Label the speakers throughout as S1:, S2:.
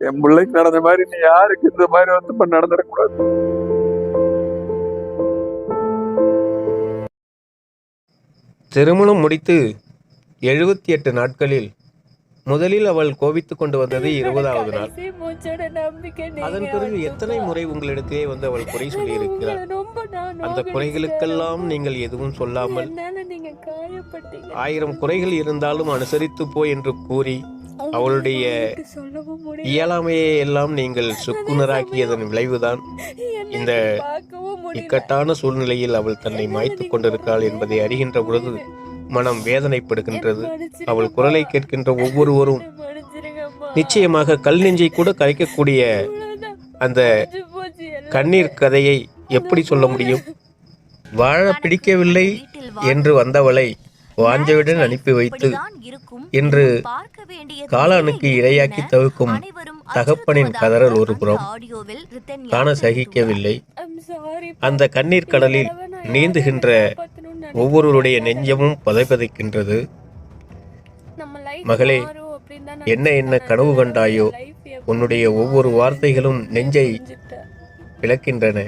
S1: என் பிள்ளைக்கு நடந்த மாதிரி நீ யாருக்கு இந்த மாதிரி வந்து இப்ப நடந்துடக்கூடாது?
S2: திருமணம் முடித்து எழுபத்தி எட்டு நாட்களில் முதலில் அவள் கோபித்துக் கொண்டு வந்தது இருபதாவது நாள். அதன் பிறகு எத்தனை முறை உங்களிடத்திலே வந்து அவள் குறை சொல்லியிருக்கிறார் அந்த. குறைகளுக்கெல்லாம் நீங்கள் எதுவும் சொல்லாமல்
S3: என்னால நீங்க காயப்பட்டீங்க.
S2: ஆயிரம் குறைகள் இருந்தாலும் அனுசரித்து போ என்று கூறி அவளுடைய. இயலாமையை எல்லாம் நீங்கள் சுக்குனராக்கியதன் விளைவுதான் இந்த. இக்கட்டான சூழ்நிலையில் அவள் தன்னை மாய்த்துக் கொண்டிருக்கிறாள் என்பதை அறிகின்ற பொழுது மனம் வேதனைப்படுகின்றது. அவள் குரலை கேட்கின்ற ஒவ்வொருவரும். நிச்சயமாக கல் நெஞ்சை கூட கரைக்கக்கூடிய. அந்த. கண்ணீர் கதையை எப்படி சொல்ல முடியும் வாழ பிடிக்கவில்லை என்று வந்தவளை வாஞ்சவுடன் அனுப்பி வைத்து இன்று காளானுக்கு இரையாக்கி தவிர்க்கும் தகப்பனின் கதறல் ஒரு புறம் காண சகிக்கவில்லை. அந்த கண்ணீர் கடலில் நீந்துகின்ற ஒவ்வொருவருடைய நெஞ்சமும்
S3: life
S2: மகளே, என்ன என்ன. கனவு கண்டாயோ உன்னுடைய ஒவ்வொரு வார்த்தைகளும் நெஞ்சை
S3: எல்லார்கிட்டயும்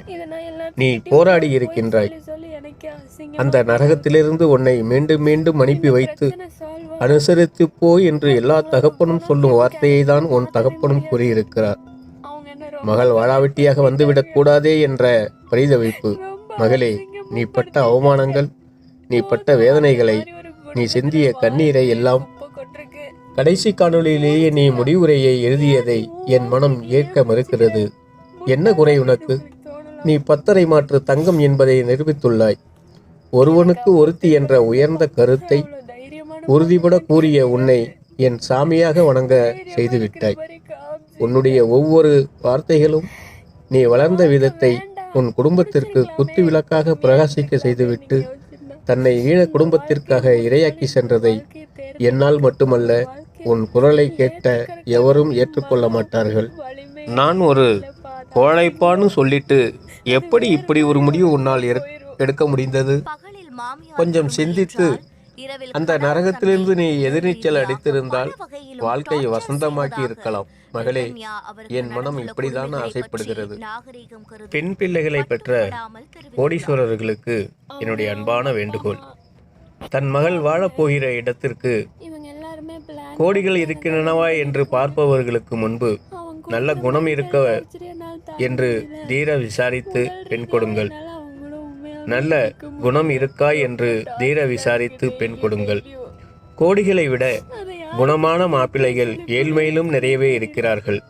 S2: நீ போராடி இருக்கின்றாய். அந்த நரகத்திலிருந்து உன்னை மீண்டும் மீண்டும் அனுப்பி வைத்து. அனுசரித்து போ என்று எல்லா தகப்பனும் சொல்லும் வார்த்தையை தான் உன் தகப்பனும் கூறியிருக்கிறார். மகள் வாழாவெட்டியாக வந்துவிடக் கூடாதே என்ற பரிதவிப்பு மகளே நீ பட்ட அவமானங்கள் நீ பட்ட வேதனைகளை நீ சிந்திய கண்ணீரை எல்லாம். கடைசி காணொளியிலேயே நீ முடிவுரையை எழுதியதை என் மனம் ஏற்க மறுக்கிறது? என்ன குறை உனக்கு. நீ பத்தரை மாற்று தங்கம் என்பதை நிரூபித்துள்ளாய். ஒருவனுக்கு ஒருத்தி என்ற உயர்ந்த கருத்தை உறுதிபட கூறிய உன்னை என் சாமியாக வணங்க செய்துவிட்டாய். உன்னுடைய ஒவ்வொரு வார்த்தைகளும் நீ வளர்ந்த விதத்தை உன் குடும்பத்திற்கு குத்து விளக்காக பிரகாசிக்க செய்துவிட்டு தன்னை ஈழ குடும்பத்திற்காக இரையாக்கி சென்றதை என்னால் மட்டுமல்ல உன் குரலை கேட்ட எவரும் ஏற்றுக்கொள்ள மாட்டார்கள். நான் ஒரு கோழைப்பான்னு சொல்லிட்டு எப்படி இப்படி ஒரு முடிவு உன்னால் எடுக்க முடிந்தது. கொஞ்சம் சிந்தித்து அந்த நரகத்திலிருந்து நீ எதிர்நீச்சல் அடித்திருந்தால் வாழ்க்கையை வசந்தமாக்கி இருக்கலாம். மகளே என் மனம் இப்படிதான் ஆசைப்படுகிறது. பெண் பிள்ளைகளை பெற்ற கோடீஸ்வரர்களுக்கு என்னுடைய அன்பான வேண்டுகோள். தன் மகள் வாழப்போகிற இடத்திற்கு
S3: இவங்க எல்லாருமே plan
S2: கோடிகள் இருக்கின்றனவா என்று பார்ப்பவர்களுக்கு முன்பு நல்ல குணம் இருக்க என்று தீர விசாரித்து பெண் கொடுங்கள். நல்ல குணம் இருக்கா என்று தீர விசாரித்து பெண் கொடுங்கள். கோடிகளை விட குணமான மாப்பிள்ளைகள் ஏழ்மையிலும் நிறையவே இருக்கிறார்கள்.